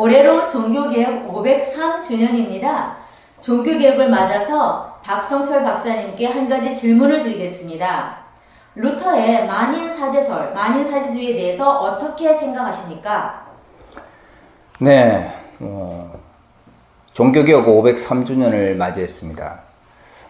올해로 종교개혁 503주년입니다. 종교개혁을 맞아서 박성철 박사님께 한 가지 질문을 드리겠습니다. 루터의 만인사제설, 만인사제주의에 대해서 어떻게 생각하십니까? 네, 어, 종교개혁 503주년을 맞이했습니다.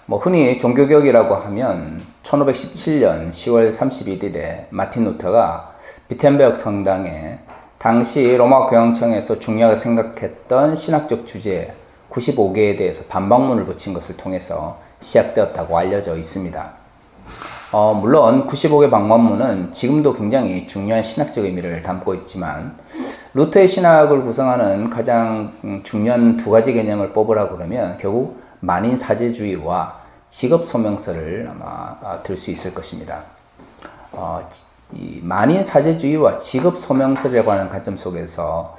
뭐 흔히 종교개혁이라고 하면 1517년 10월 31일에 마틴 루터가 비텐베르크 성당에 당시 로마 교황청에서 중요하게 생각했던 신학적 주제 95개에 대해서 반박문을 붙인 것을 통해서 시작되었다고 알려져 있습니다. 어, 물론 95개 방법문은 지금도 굉장히 중요한 신학적 의미를 담고 있지만 루터의 신학을 구성하는 가장 음, 중요한 두 가지 개념을 뽑으라고 그러면 결국 만인 사제주의와 직업 소명서를 아마 들 수 있을 것입니다. 어, 이 만인 사제주의와 직업 소명서라고 하는 관점 속에서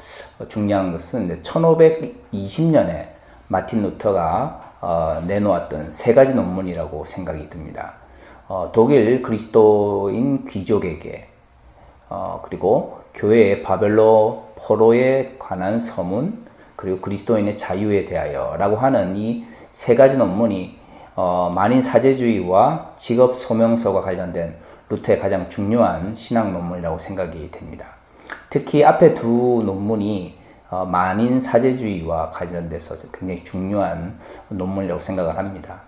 중요한 것은 1520년에 마틴 루터가 어, 내놓았던 세 가지 논문이라고 생각이 듭니다. 어, 독일 그리스도인 귀족에게 어, 그리고 교회의 바벨로 포로에 관한 서문 그리고 그리스도인의 자유에 대하여라고 하는 이 세 가지 논문이 어, 만인 사제주의와 직업 소명서가 관련된 루터의 가장 중요한 신학 논문이라고 생각이 됩니다. 특히 앞에 두 논문이 어, 만인 사제주의와 관련돼서 굉장히 중요한 논문이라고 생각을 합니다.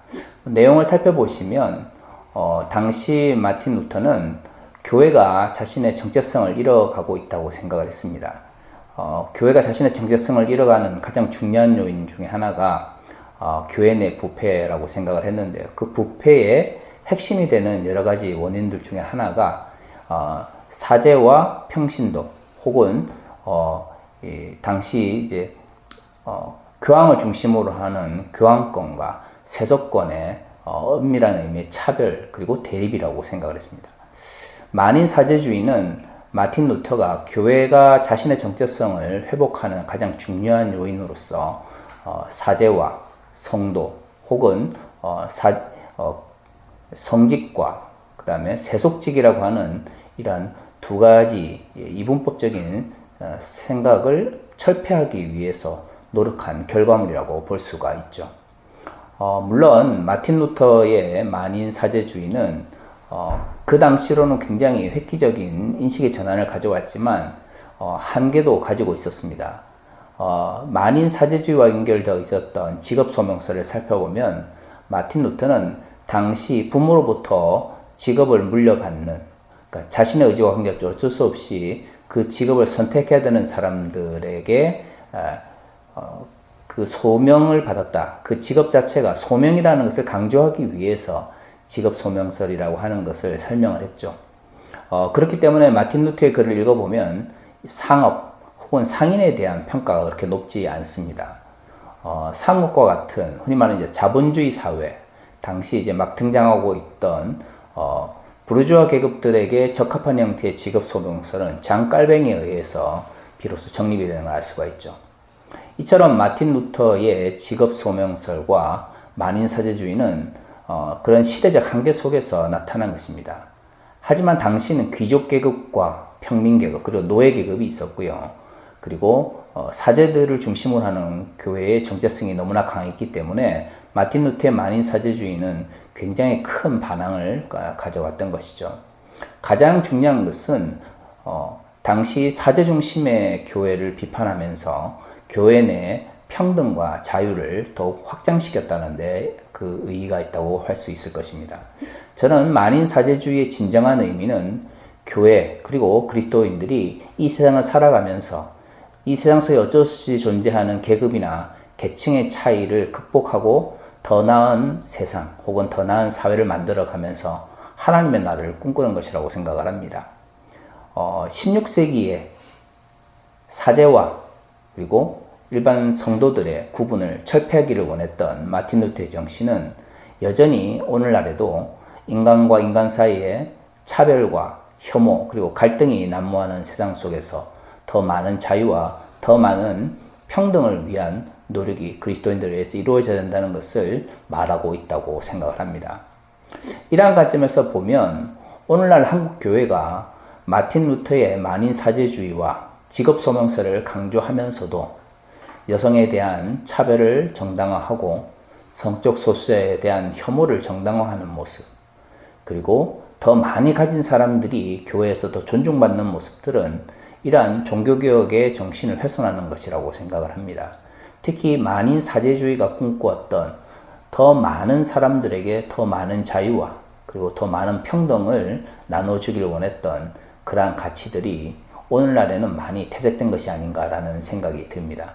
내용을 살펴보시면 어, 당시 마틴 루터는 교회가 자신의 정체성을 잃어가고 있다고 생각을 했습니다. 어, 교회가 자신의 정체성을 잃어가는 가장 중요한 요인 중에 하나가 어, 교회 내 부패라고 생각을 했는데요. 그 부패의 핵심이 되는 여러 가지 원인들 중에 하나가 어, 사제와 평신도 혹은 어, 이, 당시 이제 어, 교황을 중심으로 하는 교황권과 세속권의 어, 엄밀한 의미의 차별 그리고 대립이라고 생각을 했습니다. 만인 사제주의는 마틴 루터가 교회가 자신의 정체성을 회복하는 가장 중요한 요인으로서 어, 사제와 성도 혹은 어, 사, 어, 성직과 그 다음에 세속직이라고 하는 이러한 두 가지 이분법적인 어, 생각을 철폐하기 위해서 노력한 결과물이라고 볼 수가 있죠. 어, 물론 마틴 루터의 만인 사제주의는 어, 그 당시로는 굉장히 획기적인 인식의 전환을 가져왔지만 어, 한계도 가지고 있었습니다. 어, 만인 사제주의와 연결되어 있었던 직업 소명서를 살펴보면 마틴 루터는 당시 부모로부터 직업을 물려받는 그러니까 자신의 의지와 관계없이 어쩔 수 없이 그 직업을 선택해야 되는 사람들에게 어, 그 소명을 받았다. 그 직업 자체가 소명이라는 것을 강조하기 위해서 직업 소명설이라고 하는 것을 설명을 했죠. 어, 그렇기 때문에 마틴 루터의 글을 읽어보면 상업 혹은 상인에 대한 평가가 그렇게 높지 않습니다. 어, 상업과 같은 흔히 말하는 이제 자본주의 사회 당시 이제 막 등장하고 있던 어, 부르주아 계급들에게 적합한 형태의 직업 소명설은 장깔뱅이에 의해서 비로소 정립이 되는 걸 알 수가 있죠. 이처럼 마틴 루터의 직업 소명설과 만인 사제주의는 어, 그런 시대적 한계 속에서 나타난 것입니다. 하지만 당시는 귀족 계급과 평민 계급 그리고 노예 계급이 있었고요. 그리고 어, 사제들을 중심으로 하는 교회의 정체성이 너무나 강했기 때문에 마틴 루터의 만인 사제주의는 굉장히 큰 반항을 가져왔던 것이죠. 가장 중요한 것은 어, 당시 사제 중심의 교회를 비판하면서 교회 내 평등과 자유를 더욱 확장시켰다는데 그 의의가 있다고 할 수 있을 것입니다. 저는 만인 사제주의의 진정한 의미는 교회 그리고 그리스도인들이 이 세상을 살아가면서 이 세상 속에 어쩔 수 없이 존재하는 계급이나 계층의 차이를 극복하고 더 나은 세상 혹은 더 나은 사회를 만들어 가면서 하나님의 나라를 꿈꾸는 것이라고 생각을 합니다. 어, 16세기에 사제와 그리고 일반 성도들의 구분을 철폐하기를 원했던 마틴 루터의 정신은 여전히 오늘날에도 인간과 인간 사이에 차별과 혐오 그리고 갈등이 난무하는 세상 속에서 더 많은 자유와 더 많은 평등을 위한 노력이 그리스도인들에 의해서 이루어져야 된다는 것을 말하고 있다고 생각을 합니다. 이러한 관점에서 보면 오늘날 한국 교회가 마틴 루터의 만인 사제주의와 직업 소명서를 강조하면서도 여성에 대한 차별을 정당화하고 성적 소수에 대한 혐오를 정당화하는 모습, 그리고 더 많이 가진 사람들이 교회에서 더 존중받는 모습들은 이러한 종교개혁의 정신을 훼손하는 것이라고 생각을 합니다. 특히 만인 사제주의가 꿈꾸었던 더 많은 사람들에게 더 많은 자유와 그리고 더 많은 평등을 나눠주길 원했던 그러한 가치들이 오늘날에는 많이 퇴색된 것이 아닌가라는 생각이 듭니다.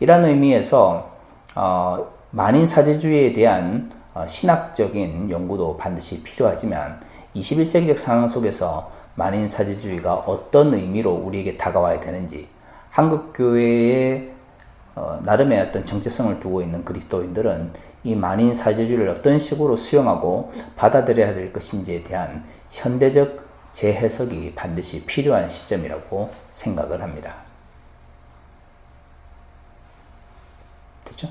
이런 의미에서 어, 만인 사제주의에 대한 어, 신학적인 연구도 반드시 필요하지만 21세기적 상황 속에서 만인 사제주의가 어떤 의미로 우리에게 다가와야 되는지 한국 교회의 어, 나름의 어떤 정체성을 두고 있는 그리스도인들은 이 만인 사제주의를 어떤 식으로 수용하고 받아들여야 될 것인지에 대한 현대적 재해석이 반드시 필요한 시점이라고 생각을 합니다. 됐죠?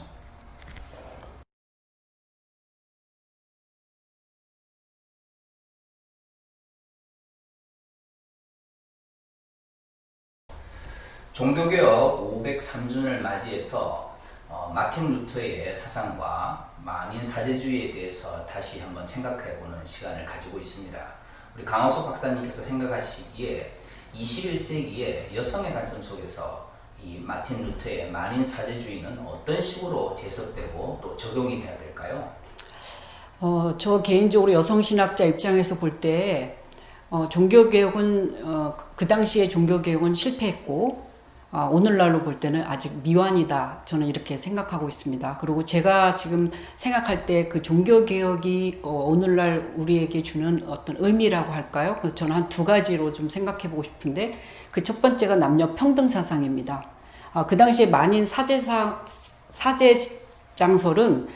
종교개혁 503주년을 맞이해서 어, 마틴 루터의 사상과 만인 사제주의에 대해서 다시 한번 생각해보는 시간을 가지고 있습니다. 우리 강호석 박사님께서 생각하시기에 21세기의 여성의 관점 속에서 이 마틴 루터의 만인 사제주의는 어떤 식으로 재해석되고 또 적용이 돼야 될까요? 어, 저 개인적으로 여성 신학자 입장에서 볼 때, 어, 종교개혁은, 어, 그 당시에 종교개혁은 실패했고, 아, 오늘날로 볼 때는 아직 미완이다. 저는 이렇게 생각하고 있습니다. 그리고 제가 지금 생각할 때 그 종교개혁이 어, 오늘날 우리에게 주는 어떤 의미라고 할까요? 그래서 저는 한 두 가지로 좀 생각해 보고 싶은데, 그 첫 번째가 남녀 평등 사상입니다. 아, 그 당시에 만인 사제사, 사제 장설은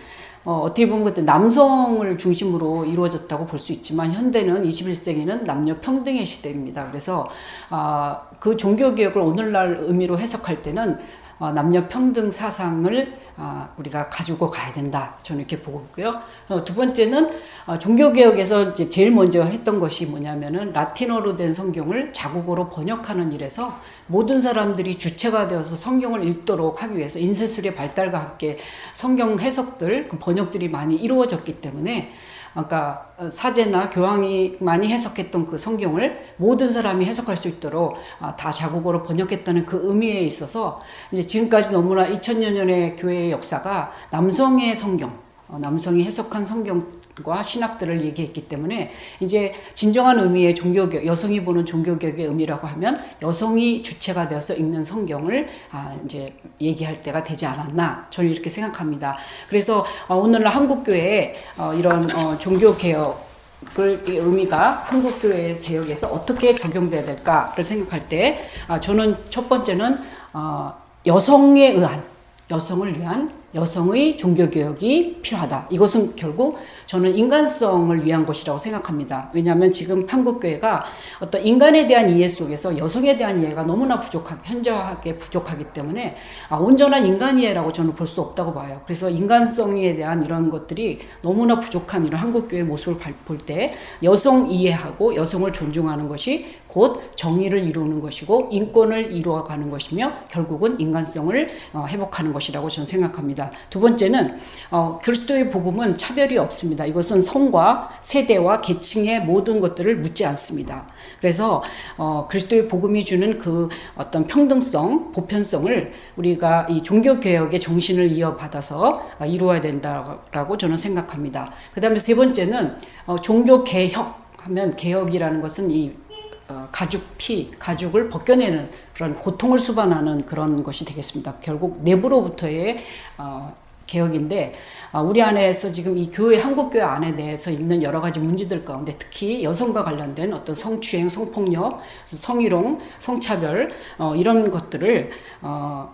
어, 어떻게 보면 그때 남성을 중심으로 이루어졌다고 볼 수 있지만 현대는 21세기는 남녀 평등의 시대입니다. 그래서 아, 그 종교 개혁을 오늘날 의미로 해석할 때는 어, 남녀 평등 사상을 아, 우리가 가지고 가야 된다. 저는 이렇게 보고 있고요. 어, 두 번째는 어, 종교 개혁에서 이제 제일 먼저 했던 것이 뭐냐면은 라틴어로 된 성경을 자국어로 번역하는 일에서 모든 사람들이 주체가 되어서 성경을 읽도록 하기 위해서 인쇄술의 발달과 함께 성경 해석들, 그 번역들이 많이 이루어졌기 때문에 아까 사제나 교황이 많이 해석했던 그 성경을 모든 사람이 해석할 수 있도록 아, 다 자국어로 번역했다는 그 의미에 있어서 이제 지금까지 너무나 2000여 년의 교회의 역사가 남성의 성경, 어, 남성이 해석한 성경 과 신학들을 얘기했기 때문에 이제 진정한 의미의 종교개혁, 여성이 보는 종교개혁의 의미라고 하면 여성이 주체가 되어서 읽는 성경을 아, 이제 얘기할 때가 되지 않았나 저는 이렇게 생각합니다. 그래서 어, 오늘날 한국 교회에 어, 이런 어, 종교 개혁 을 의미가 한국 교회 개혁에서 어떻게 적용돼야 될까를 생각할 때 아, 저는 첫 번째는 어, 여성에 의한 여성을 위한 여성의 종교 개혁이 필요하다. 이것은 결국 저는 인간성을 위한 것이라고 생각합니다. 왜냐하면 지금 한국 교회가 어떤 인간에 대한 이해 속에서 여성에 대한 이해가 너무나 부족하 현저하게 부족하기 때문에 아, 온전한 인간 이해라고 저는 볼 수 없다고 봐요. 그래서 인간성에 대한 이런 것들이 너무나 부족한 이런 한국 교회 모습을 볼 때 여성 이해하고 여성을 존중하는 것이 곧 정의를 이루는 것이고 인권을 이루어가는 것이며 결국은 인간성을 어, 회복하는 것이라고 저는 생각합니다. 두 번째는 어, 그리스도의 복음은 차별이 없습니다. 이것은 성과 세대와 계층의 모든 것들을 묻지 않습니다. 그래서 어, 그리스도의 복음이 주는 그 어떤 평등성, 보편성을 우리가 이 종교 개혁의 정신을 이어받아서 어, 이루어야 된다라고 저는 생각합니다. 그다음에 세 번째는 어, 종교 개혁 하면 개혁이라는 것은 이 어, 가죽 피, 가죽을 벗겨내는 그런 고통을 수반하는 그런 것이 되겠습니다. 결국 내부로부터의 어, 개혁인데 어, 우리 안에서 지금 이 교회 한국 교회 안에 대해서 있는 여러 가지 문제들 가운데 특히 여성과 관련된 어떤 성추행, 성폭력, 성희롱, 성차별 어, 이런 것들을 어,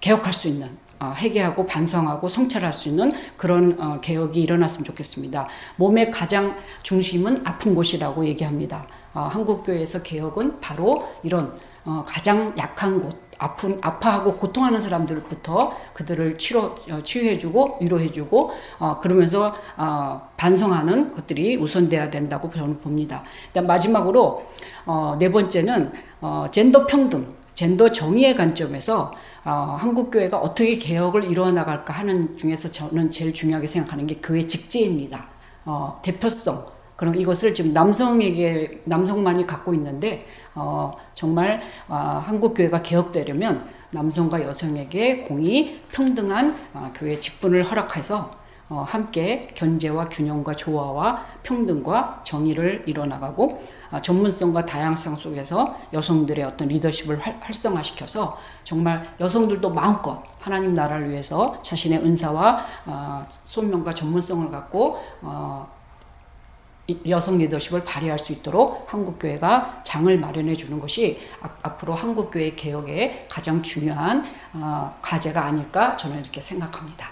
개혁할 수 있는 어, 회개하고 반성하고 성찰할 수 있는 그런 어, 개혁이 일어났으면 좋겠습니다. 몸의 가장 중심은 아픈 곳이라고 얘기합니다. 어, 한국 교회에서 개혁은 바로 이런 어, 가장 약한 곳, 아픈 아파하고 고통하는 사람들부터 그들을 치료 어, 치유해주고 위로해주고 어, 그러면서 어, 반성하는 것들이 우선돼야 된다고 저는 봅니다. 일단 마지막으로 어, 네 번째는 어, 젠더 평등, 젠더 정의의 관점에서 어, 한국 교회가 어떻게 개혁을 이루어 나갈까 하는 중에서 저는 제일 중요하게 생각하는 게 교회 직제입니다. 어, 대표성. 그럼 이것을 지금 남성에게 남성만이 갖고 있는데 어, 정말 어, 한국 교회가 개혁되려면 남성과 여성에게 공의 평등한 어, 교회 직분을 허락해서 어, 함께 견제와 균형과 조화와 평등과 정의를 이뤄나가고 아, 전문성과 다양성 속에서 여성들의 어떤 리더십을 활, 활성화시켜서 정말 여성들도 마음껏 하나님 나라를 위해서 자신의 은사와 어, 소명과 전문성을 갖고 어, 이 여성 리더십을 발휘할 수 있도록 한국 교회가 장을 마련해 주는 것이 앞- 앞으로 한국 교회 개혁의 가장 중요한 어, 과제가 아닐까 저는 이렇게 생각합니다.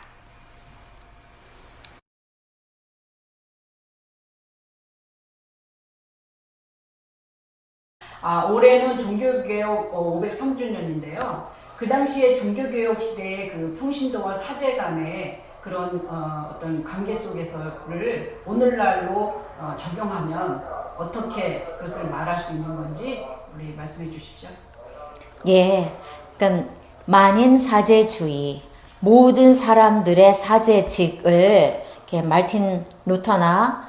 아, 올해는 종교개혁 503주년인데요. 그 당시에 종교개혁 시대의 그 평신도와 사제 간의 그런 어, 떤 관계 속에서를 오늘날로 어, 적용하면 어떻게 그것을 말할 수 있는 건지 우리 말씀해 주십시오. 예, 그러니까 만인 사제주의, 모든 사람들의 사제직을 말틴 루터나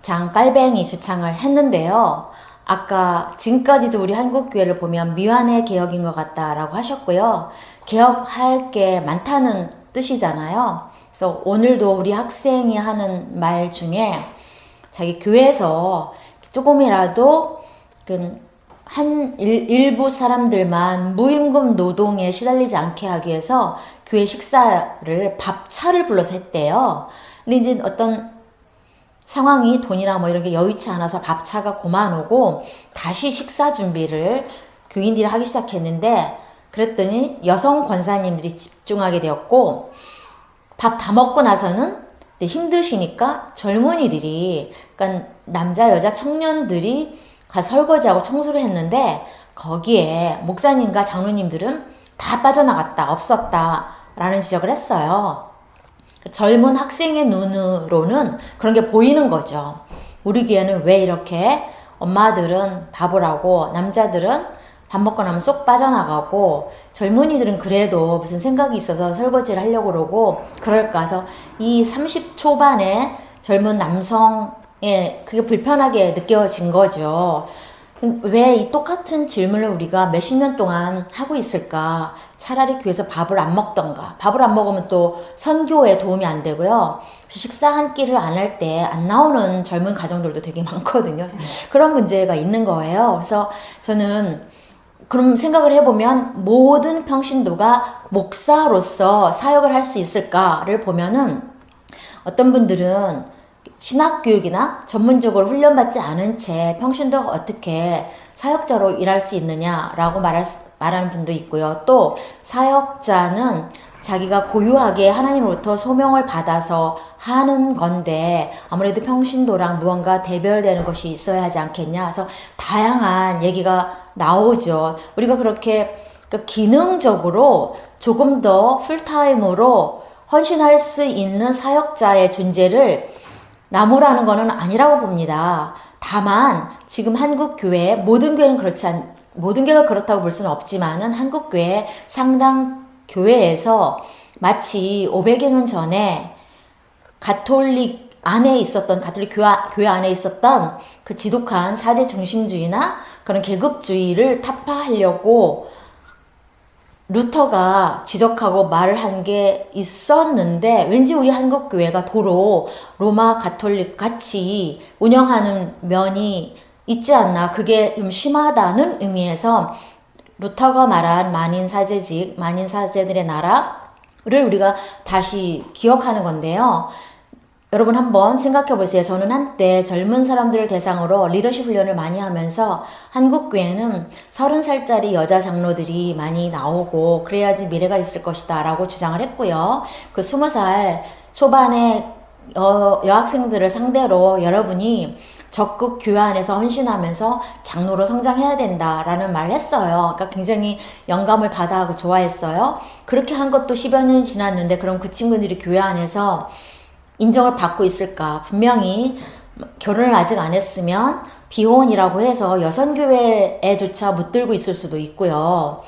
장 깔뱅이 주창을 했는데요. 아까 지금까지도 우리 한국 교회를 보면 미완의 개혁인 것 같다라고 하셨고요. 개혁할 게 많다는 뜻이잖아요. 그래서 오늘도 우리 학생이 하는 말 중에 자기 교회에서 조금이라도 그한 일, 일부 사람들만 무임금 노동에 시달리지 않게 하기 위해서 교회 식사를 밥차를 불러서 했대요. 근데 이제 어떤 상황이 돈이나 뭐 이런 게 여의치 않아서 밥차가 고만 오고 다시 식사 준비를 교인들이 하기 시작했는데 그랬더니 여성 권사님들이 집중하게 되었고 밥 다 먹고 나서는 힘드시니까 젊은이들이 그러니까 남자 여자 청년들이 가 설거지하고 청소를 했는데 거기에 목사님과 장로님들은 다 빠져나갔다 없었다 라는 지적을 했어요. 젊은 학생의 눈으로는 그런 게 보이는 거죠. 우리 교회는 왜 이렇게 엄마들은 하고 남자들은 밥 먹고 나면 쏙 빠져나가고 젊은이들은 그래도 무슨 생각이 있어서 설거지를 하려고 그러고 그럴까 해서 이 30 초반에 젊은 남성의 그게 불편하게 느껴진 거죠. 왜 이 똑같은 질문을 우리가 몇십 년 동안 하고 있을까? 차라리 교회에서 밥을 안 먹던가. 밥을 안 먹으면 또 선교에 도움이 안 되고요. 식사 한 끼를 안 할 때 안 나오는 젊은 가정들도 되게 많거든요. 그런 문제가 있는 거예요. 그래서 저는 그럼 생각을 해보면 모든 평신도가 목사로서 사역을 할 수 있을까를 보면은 어떤 분들은 신학교육이나 전문적으로 훈련받지 않은 채 평신도가 어떻게 사역자로 일할 수 있느냐라고 말할, 수- 말하는 분도 있고요. 또 사역자는 자기가 고유하게 하나님으로부터 소명을 받아서 하는 건데 아무래도 평신도랑 무언가 대별되는 것이 있어야 하지 않겠냐. 그래서 다양한 얘기가 나오죠. 우리가 그렇게 그 기능적으로 조금 더 풀타임으로 헌신할 수 있는 사역자의 존재를 나무라는 거는 아니라고 봅니다. 다만 지금 한국 교회 모든 교회는 그렇지 않 모든 교회가 그렇다고 볼 수는 없지만은 한국 교회 상당 교회에서 마치 500여 년 전에 가톨릭 안에 있었던 가톨릭 교회, 교회 안에 있었던 그 지독한 사제 중심주의나 그런 계급주의를 타파하려고 루터가 지적하고 말을 한 게 있었는데 왠지 우리 한국 교회가 도로 로마 가톨릭 같이 운영하는 면이 있지 않나 그게 좀 심하다는 의미에서 루터가 말한 만인 사제직 만인 사제들의 나라를 우리가 다시 기억하는 건데요. 여러분 한번 생각해 보세요. 저는 한때 젊은 사람들을 대상으로 리더십 훈련을 많이 하면서 한국 교회는 서른 살짜리 여자 장로들이 많이 나오고 그래야지 미래가 있을 것이다 라고 주장을 했고요. 그 스무 살 초반에 여, 여학생들을 상대로 여러분이 적극 교회 안에서 헌신하면서 장로로 성장해야 된다라는 말을 했어요. 그러니까 굉장히 영감을 받아하고 좋아했어요. 그렇게 한 것도 10여 년이 지났는데 그럼 그 친구들이 교회 안에서 인정을 받고 있을까? 분명히 결혼을 아직 안 했으면 비혼이라고 해서 여성교회에조차 못 들고 있을 수도 있고요.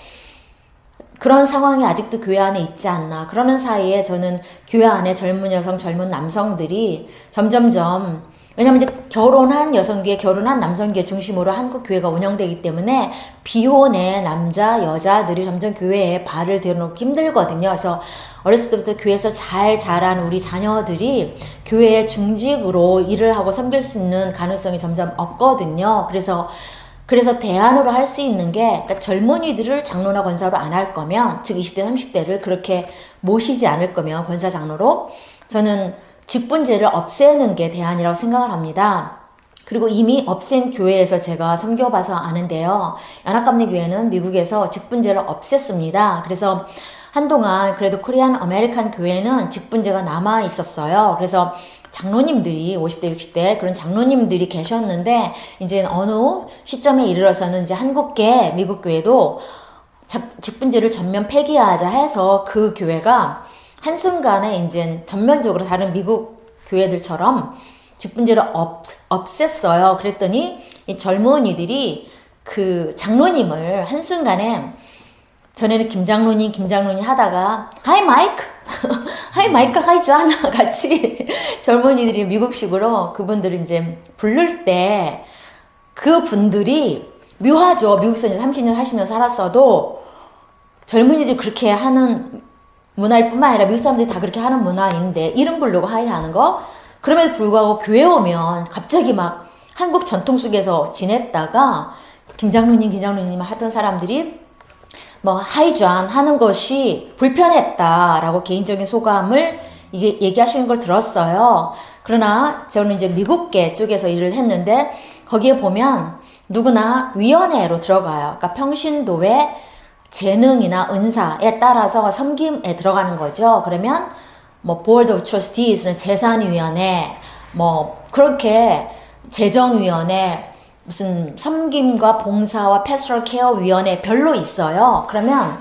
그런 상황이 아직도 교회 안에 있지 않나. 그러는 사이에 저는 교회 안에 젊은 여성, 젊은 남성들이 점점점 왜냐면 이제 결혼한 여성교회, 결혼한 남성교회 중심으로 한국 교회가 운영되기 때문에 비혼의 남자, 여자들이 점점 교회에 발을 들여놓기 힘들거든요. 그래서 어렸을 때부터 교회에서 잘 자란 우리 자녀들이 교회의 중직으로 일을 하고 섬길 수 있는 가능성이 점점 없거든요. 그래서 그래서 대안으로 할 수 있는 게 그러니까 젊은이들을 장로나 권사로 안 할 거면 즉 20대 30대를 그렇게 모시지 않을 거면 권사 장로로 저는 직분제를 없애는 게 대안이라고 생각을 합니다. 그리고 이미 없앤 교회에서 제가 섬겨봐서 아는데요. 연합감리교회는 미국에서 직분제를 없앴습니다. 그래서 한동안 그래도 코리안 아메리칸 교회는 직분제가 남아 있었어요. 그래서 장로님들이 50대, 60대 그런 장로님들이 계셨는데 이제 어느 시점에 이르러서는 이제 한국계 미국 교회도 작- 직분제를 전면 폐기하자 해서 그 교회가 한순간에 이제 전면적으로 다른 미국 교회들처럼 직분제를 없, 없앴어요. 그랬더니 이 젊은이들이 그 장로님을 한순간에 전에는 김장로님, 김장로님 하다가 하이 마이크, 하이 마이크 하이죠 하나 같이 젊은이들이 미국식으로 그분들을 이제 부를 때 그 분들이 묘하죠. 미국에서 이제 30년, 40년 살았어도 젊은이들이 그렇게 하는 문화일 뿐만 아니라 미국 사람들이 다 그렇게 하는 문화인데 이름 부르고 하이 하는 거? 그럼에도 불구하고 교회 오면 갑자기 막 한국 전통 속에서 지냈다가 김장로님, 김장로님 하던 사람들이 뭐 하이존 하는 것이 불편했다라고 개인적인 소감을 얘기하시는 걸 들었어요. 그러나 저는 이제 미국계 쪽에서 일을 했는데 거기에 보면 누구나 위원회로 들어가요. 그러니까 평신도의 재능이나 은사에 따라서 섬김에 들어가는 거죠. 그러면 뭐 board of trustees는 재산위원회, 뭐 그렇게 재정위원회, 무슨 섬김과 봉사와 pastoral care 위원회 별로 있어요. 그러면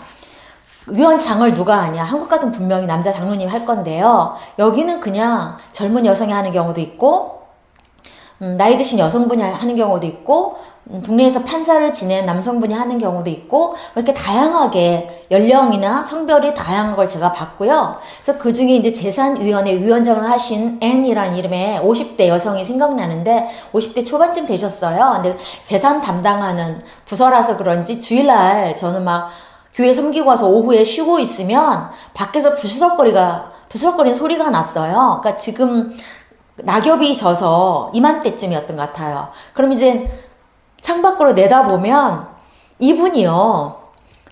위원장을 누가 하냐? 한국 같은 분명히 남자 장로님이 할 건데요. 여기는 그냥 젊은 여성이 하는 경우도 있고, 음, 나이 드신 여성분이 하는 경우도 있고, 음, 동네에서 판사를 지낸 남성분이 하는 경우도 있고, 이렇게 다양하게 연령이나 성별이 다양한 걸 제가 봤고요. 그래서 그 중에 이제 재산위원회 위원장을 하신 앤이라는 이름의 50대 여성이 생각나는데, 50대 초반쯤 되셨어요. 근데 재산 담당하는 부서라서 그런지 주일날 저는 막 교회 섬기고 와서 오후에 쉬고 있으면 밖에서 부스럭거리가, 부스럭거리는 소리가 났어요. 그러니까 지금 낙엽이 져서 이맘때쯤이었던 것 같아요. 그럼 이제 창밖으로 내다보면 이분이요.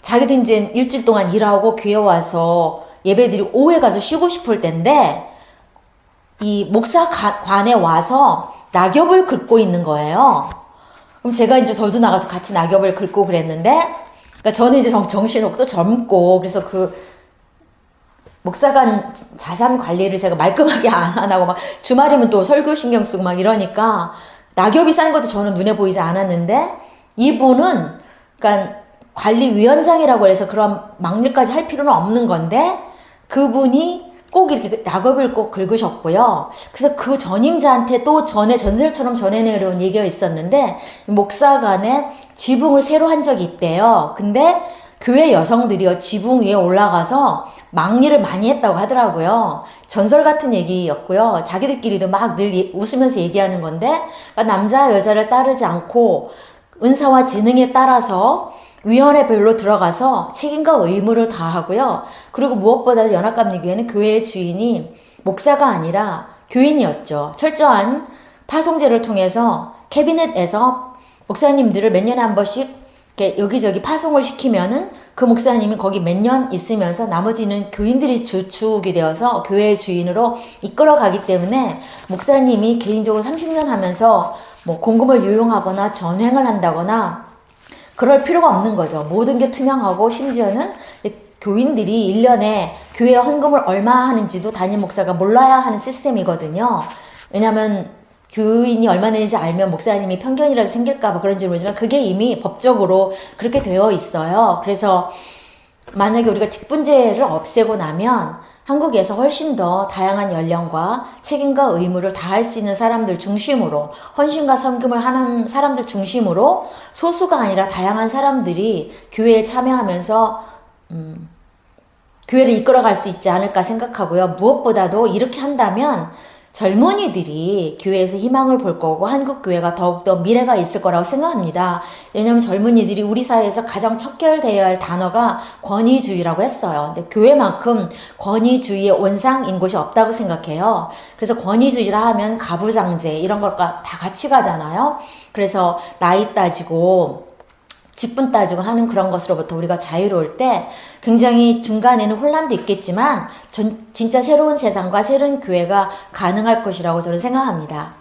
자기도 이제 일주일 동안 일하고 교회 와서 예배드리고 오후에 가서 쉬고 싶을 텐데 이 목사관에 와서 낙엽을 긁고 있는 거예요. 그럼 제가 이제 덜도 나가서 같이 낙엽을 긁고 그랬는데 그러니까 저는 이제 정, 정신없고 젊고 그래서 그 목사관 자산 관리를 제가 말끔하게 안 하고 막 주말이면 또 설교 신경 쓰고 막 이러니까 낙엽이 쌓인 것도 저는 눈에 보이지 않았는데 이분은 그러니까 관리위원장이라고 해서 그런 막일까지 할 필요는 없는 건데 그분이 꼭 이렇게 낙엽을 꼭 긁으셨고요. 그래서 그 전임자한테 또 전에 전설처럼 전해내려온 얘기가 있었는데 목사 간에 지붕을 새로 한 적이 있대요. 근데 교회 여성들이요 지붕 위에 올라가서 막리를 많이 했다고 하더라고요. 전설 같은 얘기였고요. 자기들끼리도 막 늘 웃으면서 얘기하는 건데 그러니까 남자 여자를 따르지 않고 은사와 재능에 따라서 위원회별로 들어가서 책임과 의무를 다하고요. 그리고 무엇보다 연합감리교회는 교회의 주인이 목사가 아니라 교인이었죠. 철저한 파송제를 통해서 캐비넷에서 목사님들을 몇 년에 한 번씩 여기저기 파송을 시키면은 그 목사님이 거기 몇 년 있으면서 나머지는 교인들이 주축이 되어서 교회의 주인으로 이끌어가기 때문에 목사님이 개인적으로 30년 하면서 뭐 공금을 유용하거나 전횡을 한다거나 그럴 필요가 없는 거죠. 모든 게 투명하고 심지어는 교인들이 1년에 교회 헌금을 얼마 하는지도 담임 목사가 몰라야 하는 시스템이거든요. 왜냐하면 교인이 얼마 내는지 알면 목사님이 편견이라도 생길까봐 그런지 모르지만 그게 이미 법적으로 그렇게 되어 있어요. 그래서 만약에 우리가 직분제를 없애고 나면 한국에서 훨씬 더 다양한 연령과 책임과 의무를 다할 수 있는 사람들 중심으로 헌신과 섬김을 하는 사람들 중심으로 소수가 아니라 다양한 사람들이 교회에 참여하면서 음, 교회를 이끌어갈 수 있지 않을까 생각하고요. 무엇보다도 이렇게 한다면 젊은이들이 교회에서 희망을 볼 거고 한국 교회가 더욱더 미래가 있을 거라고 생각합니다. 왜냐하면 젊은이들이 우리 사회에서 가장 척결되어야 할 단어가 권위주의라고 했어요. 근데 교회만큼 권위주의의 온상인 곳이 없다고 생각해요. 그래서 권위주의라 하면 가부장제 이런 것과 다 같이 가잖아요. 그래서 나이 따지고 직분 따지고 하는 그런 것으로부터 우리가 자유로울 때 굉장히 중간에는 혼란도 있겠지만 전, 진짜 새로운 세상과 새로운 교회가 가능할 것이라고 저는 생각합니다.